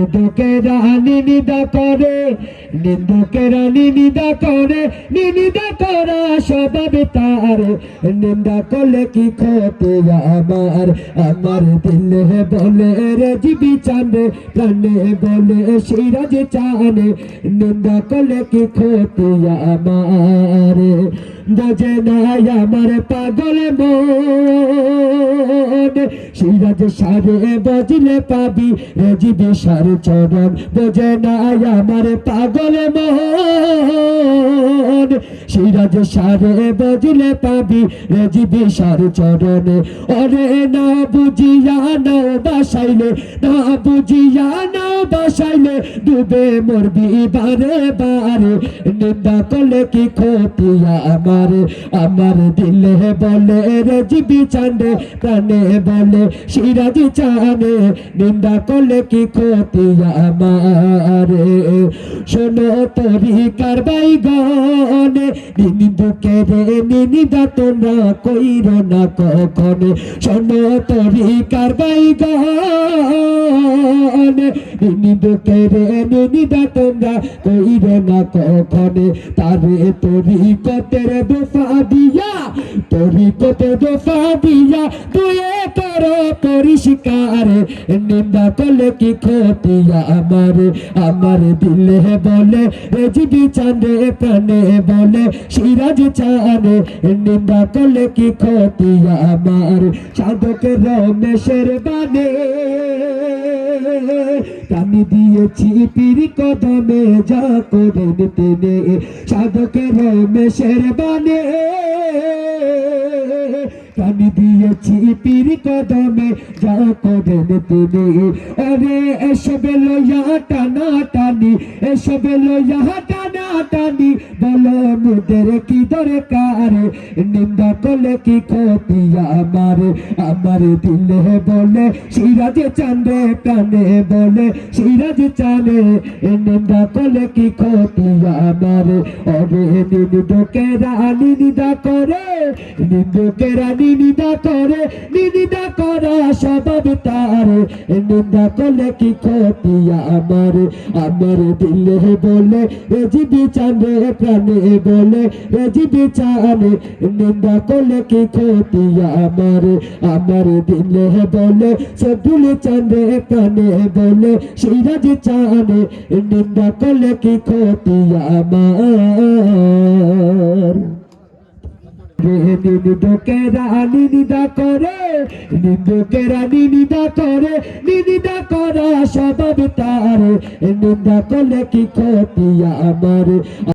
নিন্দুকে রানী নিদা করে নিন্দুকে রানী নিদা করে, নিন্দা করা স্বভাব তার। নিন্দা করলে কি ক্ষতি আমার? আমার দিলে বলে, রে জিবি চাঁদে, প্রাণে বলে সিরাজ চানে নিন্দা করলে কি ক্ষতি আমার? বোঝে না আমার পাগল মন। সিরাজ সারে বজলে পাবি রেজিবি সার চরণ বোঝে না আমার পাগল মন সিরাজ সারে বজলে পাবি রেজিবি সার চরণ। ওরে না বুঝিয়া না বাসাইলে, না বুঝিয়া না বাসাইলে ডুবে মরবি বারে বারে। নিন্দা করলে কি ক্ষতিয়া আমার? আমার দিলে বলে রে জিবি চান্দে, প্রাণে বলে সিরাজি চানে নিন্দা করলে কি ক্ষতিয়া আমার? শোনো তরি কারবাই গনে নিন্দুকে রে নিন্দা তোমরা কইর না কখনে? শোনো তরি কারবাই গনে নিন্দুকে রে নিন্দা তোমরা কইর না কখনে? তারে তরি কতের দোফা দিয়া, তরি কতে দোফা দিয়া তুয়ে কর পরিষ্কার। নিন্দা করলে কি ক্ষতিয়া আমার? আমার দিলে বলে রেজিবি চাঁদে প্রাণে বলে, সিরাজ চানে নিন্দা করলে কি ক্ষতিয়া আমার? সাধকের রমেশের বানে আমি দিয়েছি পীর কদমে, যা করেন তেনে সাধকের রমেশের বানে আমি দিয়েছি পীর কদমে, যাও করেন তিনি অরে এসবে লইয়া টানা টানি, এসবে লইয়া টানা। টানি বলো মুদের কি দরকার? নিন্দা করলে কি ক্ষতি আমার? আমার দিলে বলে, সিরাজ চাঁদে প্রাণে বলে, সিরাজ চানে নিন্দা করলে কি ক্ষতি আমার? অরে নিন্দুকে রানী নিদা করে নিন্দুকে রানী নিদা করে নিন্দা করা স্বভাব তার। নিন্দা করলে কি ক্ষতি আমার? আমার দিলে বলে রেজিবি চাঁদে প্রাণে বলে রেজিবি চানে নিন্দা করলে কি ক্ষতি আমার? আমার দিলে বলে সবুল চাঁদে প্রাণে বলে সিরাজ চানে নিন্দা করলে কি ক্ষতি আমার? নিন্দুকে রানী নিদা করে নিন্দুকে রানী নিদা করে, নিন্দা করা স্বভাব তার। নিন্দা করলে কি ক্ষতি আমার?